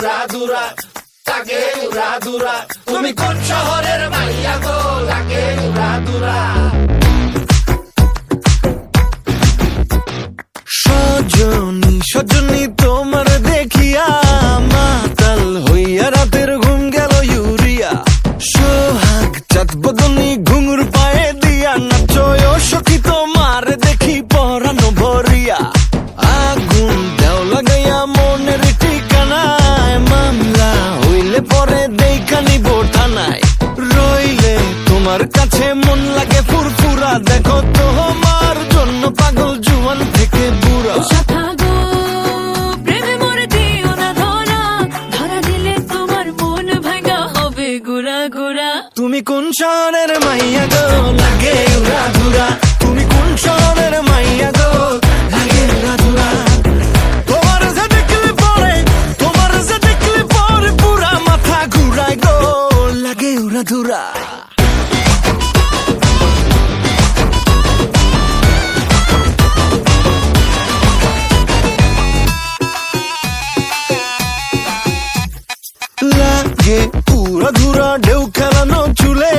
উড়া দুরা লাগে তুমি কোন শহরের মাইয়া গো? সজনী সজনী তোমার দেখিয়া মাতাল হইয়া রাতের ঘুম গেল ইউরিয়া। সোহাগ চাঁদ বদনি পরে দেখানি থানায়। রইলে তোমার কাছে মন লাগে ফুরফুরা। দেখো তোমার জন্য পাগল জুয়ান থেকে বুড়া। মন তুমি কোন শহরের মাইয়া গো? লাগে উড়া ধুরা। ধুরা। লাগে পুরা ধুরা ঢেউ খেলানো চুলে।